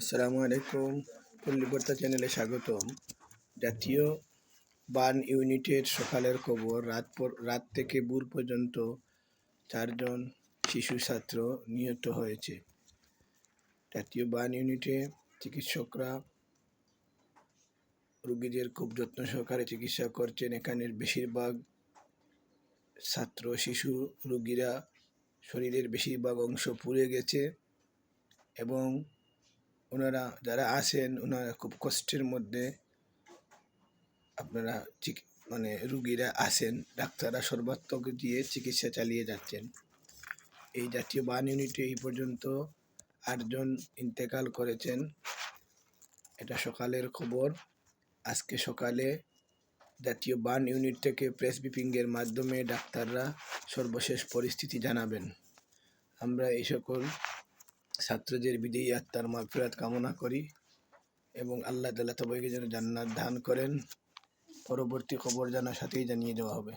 আসসালামু আলাইকুম, পল্লীবার্তা চ্যানেলে স্বাগতম। জাতীয় বান ইউনিটের সকালের খবর, রাত রাত থেকে ভোর পর্যন্ত চারজন শিশু ছাত্র নিহত হয়েছে। জাতীয় বান ইউনিটে চিকিৎসকরা রুগীদের খুব যত্ন সহকারে চিকিৎসা করছেন। এখানের বেশিরভাগ ছাত্র শিশু রুগীরা শরীরের বেশিরভাগ অংশ পুড়ে গেছে এবং ওনারা যারা আছেন ওনারা খুব কষ্টের মধ্যে আপনারা মানে রুগীরা আছেন ডাক্তাররা সর্বাত্মক দিয়ে চিকিৎসা চালিয়ে যাচ্ছেন। এই জাতীয় বান ইউনিটে এই পর্যন্ত আটজন ইন্তেকাল করেছেন। এটা সকালের খবর। আজকে সকালে জাতীয় বান ইউনিট থেকে প্রেস ব্রিফিংয়ের মাধ্যমে ডাক্তাররা সর্বশেষ পরিস্থিতি জানাবেন। আমরা এই সকল ছাত্রদের বিদেয়ী আত্মার মাগফিরাত কামনা করি এবং আল্লাহ তালা সবাইকে যেন জান্নাত দান করেন। পরবর্তী খবর জানার সাথেই জানিয়ে দেওয়া হবে।